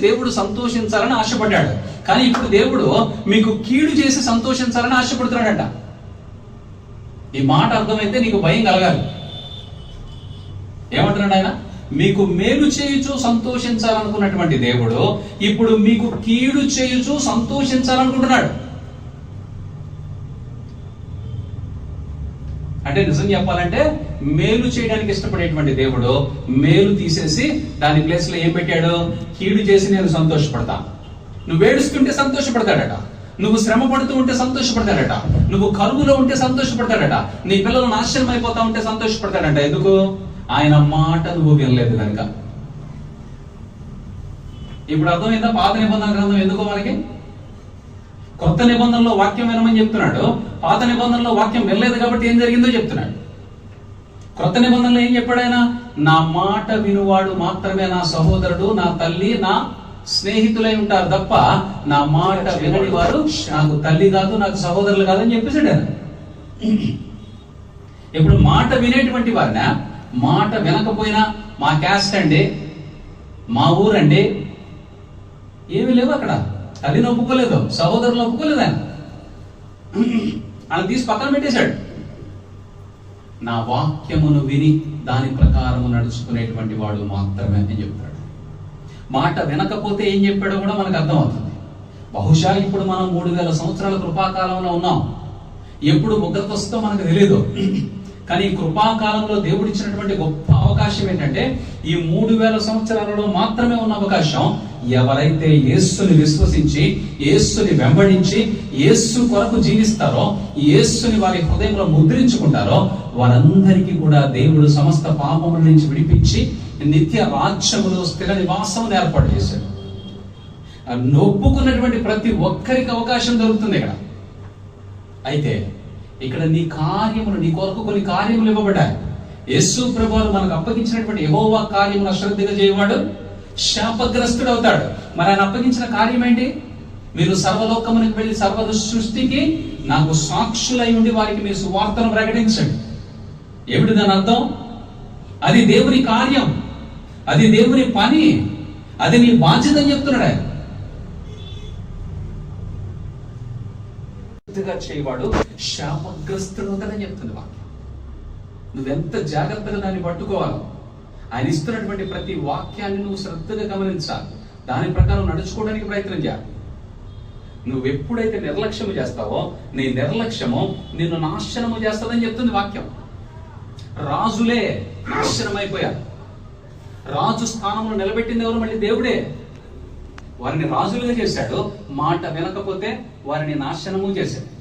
దేవుడు సంతోషించాలని ఆశపడ్డాడు. కానీ ఇప్పుడు దేవుడు మీకు కీడు చేసి సంతోషించాలని ఆశపడుతున్నాడంట. ఈ మాట అర్థమైతే నీకు భయం కలగాలి. ఏమంటున్నాడు ఆయన? మీకు మేలు చేయుచు సంతోషించాలనుకున్నటువంటి దేవుడు ఇప్పుడు మీకు కీడు చేయుచు సంతోషించాలనుకుంటున్నాడు. అంటే నిజం చెప్పాలంటే మేలు చేయడానికి ఇష్టపడేటువంటి దేవుడు మేలు తీసేసి దాని ప్లేస్లో ఏం పెట్టాడు? కీడు చేసి నేను సంతోషపడతా. నువ్వు ఏడుస్తుంటే సంతోషపడతాడట. నువ్వు శ్రమ పడుతూ ఉంటే సంతోషపడతాడట. నువ్వు కరువులో ఉంటే సంతోషపడతాడట. నీ పిల్లలు నాశనం అయిపోతా ఉంటే సంతోషపడతాడట. ఎందుకు? ఆయన మాట నువ్వు వినలేదు కనుక. ఇప్పుడు అర్థమైందా? పాత నిబంధన గ్రంథం ఎందుకో మనకి? కొత్త నిబంధనలో వాక్యం వినమని చెప్తున్నాడు పాత నిబంధనలో వాక్యం వినలేదు కాబట్టి ఏం జరిగిందో చెప్తున్నాడు. క్రొత్త నిబంధనలో ఏం చెప్పాడు ఆయన? నా మాట వినువాడు మాత్రమే నా సహోదరుడు నా తల్లి నా స్నేహితులై ఉంటారు తప్ప నా మాట వినని వారు నాకు తల్లి కాదు నాకు సహోదరులు కాదు అని చెప్పేసాడు ఆయన. ఇప్పుడు మాట వినేటువంటి వారిన మాట వినకపోయినా మా క్యాస్ట్ అండి మా ఊరండి ఏమీ లేవు అక్కడ. తల్లిని ఒప్పుకోలేదు సహోదరులు ఒప్పుకోలేదు ఆయన. ఆయన తీసి పక్కన పెట్టేశాడు. నా వాక్యమును విని దాని ప్రకారము నడుచుకునేటువంటి వాడు మాత్రమే అని చెప్తాడు. మాట వినకపోతే ఏం చెప్పాడో కూడా మనకు అర్థమవుతుంది. బహుశా ఇప్పుడు మనం మూడు వేల సంవత్సరాల కృపాకాలంలో ఉన్నాం. ఎప్పుడు ఉగ్రత వస్తుందో మనకు తెలియదు కానీ ఈ కృపాకాలంలో దేవుడిచ్చినటువంటి గొప్ప అవకాశం ఏంటంటే ఈ మూడు వేల సంవత్సరాలలో మాత్రమే ఉన్న అవకాశం ఎవరైతే యేస్సుని విశ్వసించి యేస్సుని వెంబడించి యేస్సు కొరకు జీవిస్తారో యేస్సుని వారి హృదయంలో ముద్రించుకుంటారో వారందరికీ కూడా దేవుడు సమస్త పాపముల నుంచి విడిపించి నిత్య రాజ్యములో స్థిర నివాసమును ఏర్పాటు చేశాడు. నొప్పుకున్నటువంటి ప్రతి ఒక్కరికి అవకాశం దొరుకుతుంది ఇక్కడ. అయితే ఇక్కడ నీ కార్యములు నీ కొరకు కొన్ని కార్యములు ఇవ్వబడ్డాయి. యేసు ప్రభువారు మనకు అప్పగించినటువంటి యహోవా కార్యమును అశ్రద్ధగా చేయవాడు శాపగ్రస్తుడు అవుతాడు. మరి ఆయన అప్పగించిన కార్యం ఏంటి? మీరు సర్వలోకమునికి వెళ్ళి సర్వ సృష్టికి నాకు సాక్షులై ఉండి వారికి మీరు సువార్తను ప్రకటించండి. ఏమిటి దాని అర్థం? అది దేవుని కార్యం. అది దేవుని పని. అది నీ బాధ్యత అని చెప్తున్నాడు చేయవాడు శాపగ్రస్తుడు అవుతాడని చెప్తుంది వాక్యం. నువ్వెంత జాగ్రత్తగా దాన్ని పట్టుకోవాలి? ఆయన ఇస్తున్నటువంటి ప్రతి వాక్యాన్ని నువ్వు శ్రద్ధగా గమనించాలి. దాని ప్రకారం నడుచుకోవడానికి ప్రయత్నం చేయాలి. నువ్వు ఎప్పుడైతే నిర్లక్ష్యము చేస్తావో నీ నిర్లక్ష్యము నిన్ను నాశనము చేస్తుందని చెప్తుంది వాక్యం. రాజులే నాశనం అయిపోయారు రాజు స్థానంలో నిలబెట్టింది ఎవరు? మళ్ళీ దేవుడే. వారిని రాజులుగా చేశాడు మాట వినకపోతే వారిని నాశనము చేశాడు.